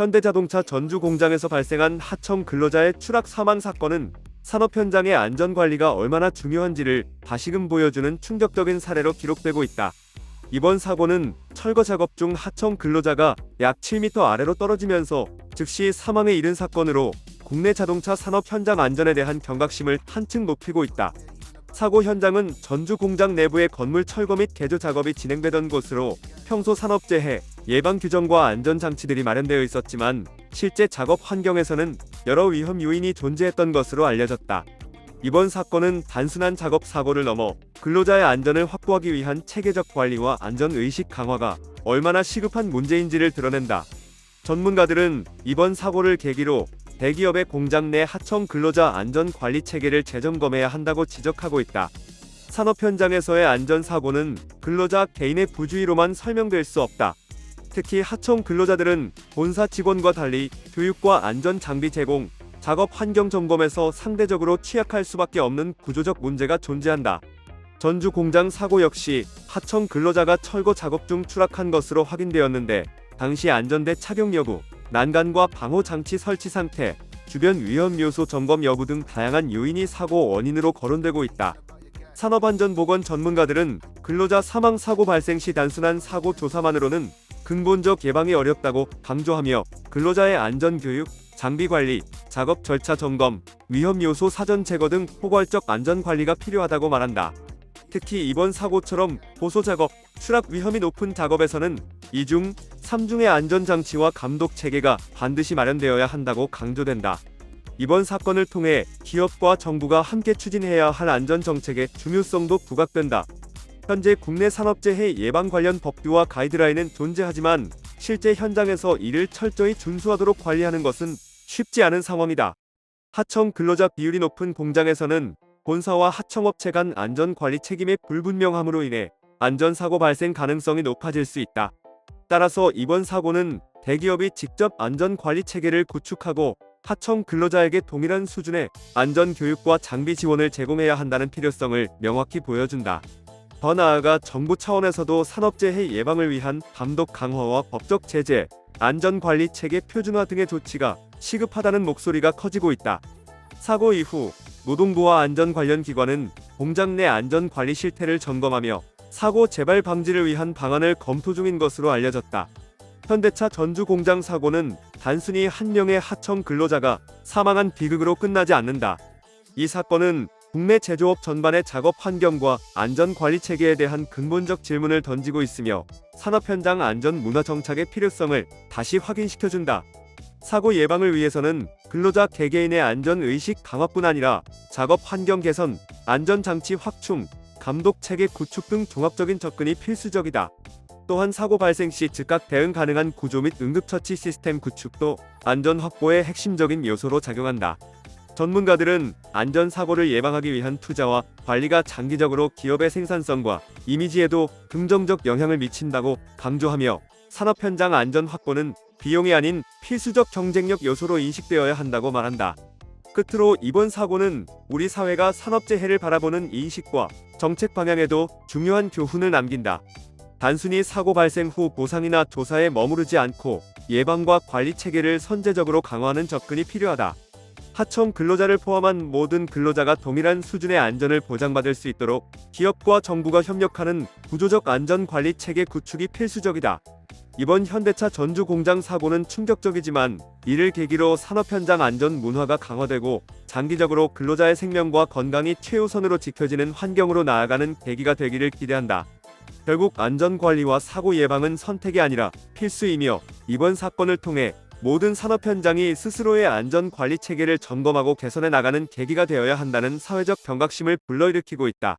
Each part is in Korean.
현대자동차 전주 공장에서 발생한 하청 근로자의 추락 사망 사건은 산업 현장의 안전 관리가 얼마나 중요한지를 다시금 보여주는 충격적인 사례로 기록되고 있다. 이번 사고는 철거 작업 중 하청 근로자가 약 7m 아래로 떨어지면서 즉시 사망에 이른 사건으로 국내 자동차 산업 현장 안전에 대한 경각심을 한층 높이고 있다. 사고 현장은 전주 공장 내부의 건물 철거 및 개조 작업이 진행되던 곳으로 평소 산업재해 예방 규정과 안전 장치들이 마련되어 있었지만 실제 작업 환경에서는 여러 위험 요인이 존재했던 것으로 알려졌다. 이번 사건은 단순한 작업 사고를 넘어 근로자의 안전을 확보하기 위한 체계적 관리와 안전 의식 강화가 얼마나 시급한 문제인지를 드러낸다. 전문가들은 이번 사고를 계기로 대기업의 공장 내 하청 근로자 안전 관리 체계를 재점검해야 한다고 지적하고 있다. 산업 현장에서의 안전 사고는 근로자 개인의 부주의로만 설명될 수 없다. 특히 하청 근로자들은 본사 직원과 달리 교육과 안전 장비 제공, 작업 환경 점검에서 상대적으로 취약할 수밖에 없는 구조적 문제가 존재한다. 전주 공장 사고 역시 하청 근로자가 철거 작업 중 추락한 것으로 확인되었는데 당시 안전대 착용 여부, 난간과 방호 장치 설치 상태, 주변 위험 요소 점검 여부 등 다양한 요인이 사고 원인으로 거론되고 있다. 산업안전보건 전문가들은 근로자 사망 사고 발생 시 단순한 사고 조사만으로는 근본적 예방이 어렵다고 강조하며 근로자의 안전 교육, 장비 관리, 작업 절차 점검, 위험 요소 사전 제거 등 포괄적 안전 관리가 필요하다고 말한다. 특히 이번 사고처럼 보소 작업, 추락 위험이 높은 작업에서는 2중, 3중의 안전 장치와 감독 체계가 반드시 마련되어야 한다고 강조된다. 이번 사건을 통해 기업과 정부가 함께 추진해야 할 안전 정책의 중요성도 부각된다. 현재 국내 산업재해 예방 관련 법규와 가이드라인은 존재하지만 실제 현장에서 이를 철저히 준수하도록 관리하는 것은 쉽지 않은 상황이다. 하청 근로자 비율이 높은 공장에서는 본사와 하청업체 간 안전 관리 책임의 불분명함으로 인해 안전사고 발생 가능성이 높아질 수 있다. 따라서 이번 사고는 대기업이 직접 안전 관리 체계를 구축하고 하청 근로자에게 동일한 수준의 안전 교육과 장비 지원을 제공해야 한다는 필요성을 명확히 보여준다. 더 나아가 정부 차원에서도 산업재해 예방을 위한 감독 강화와 법적 제재, 안전관리 체계 표준화 등의 조치가 시급하다는 목소리가 커지고 있다. 사고 이후 노동부와 안전 관련 기관은 공장 내 안전 관리 실태를 점검하며 사고 재발 방지를 위한 방안을 검토 중인 것으로 알려졌다. 현대차 전주 공장 사고는 단순히 한 명의 하청 근로자가 사망한 비극으로 끝나지 않는다. 이 사건은 국내 제조업 전반의 작업 환경과 안전 관리 체계에 대한 근본적 질문을 던지고 있으며 산업 현장 안전 문화 정착의 필요성을 다시 확인시켜준다. 사고 예방을 위해서는 근로자 개개인의 안전 의식 강화뿐 아니라 작업 환경 개선, 안전 장치 확충, 감독 체계 구축 등 종합적인 접근이 필수적이다. 또한 사고 발생 시 즉각 대응 가능한 구조 및 응급처치 시스템 구축도 안전 확보의 핵심적인 요소로 작용한다. 전문가들은 안전 사고를 예방하기 위한 투자와 관리가 장기적으로 기업의 생산성과 이미지에도 긍정적 영향을 미친다고 강조하며 산업 현장 안전 확보는 비용이 아닌 필수적 경쟁력 요소로 인식되어야 한다고 말한다. 끝으로 이번 사고는 우리 사회가 산업재해를 바라보는 인식과 정책 방향에도 중요한 교훈을 남긴다. 단순히 사고 발생 후 보상이나 조사에 머무르지 않고 예방과 관리 체계를 선제적으로 강화하는 접근이 필요하다. 하청 근로자를 포함한 모든 근로자가 동일한 수준의 안전을 보장받을 수 있도록 기업과 정부가 협력하는 구조적 안전 관리 체계 구축이 필수적이다. 이번 현대차 전주 공장 사고는 충격적이지만 이를 계기로 산업 현장 안전 문화가 강화되고 장기적으로 근로자의 생명과 건강이 최우선으로 지켜지는 환경으로 나아가는 계기가 되기를 기대한다. 결국 안전 관리와 사고 예방은 선택이 아니라 필수이며 이번 사건을 통해 모든 산업 현장이 스스로의 안전 관리 체계를 점검하고 개선해 나가는 계기가 되어야 한다는 사회적 경각심을 불러일으키고 있다.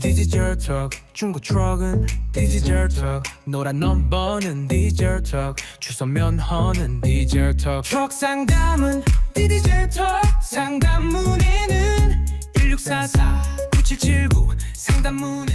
디지털 턱 중고 트럭은 디지털 턱 노란 넘버는 디지털 턱 주소 면허는 디지털 턱. 트럭 상담은 디지털 턱 상담문에는 1644 9779 상담문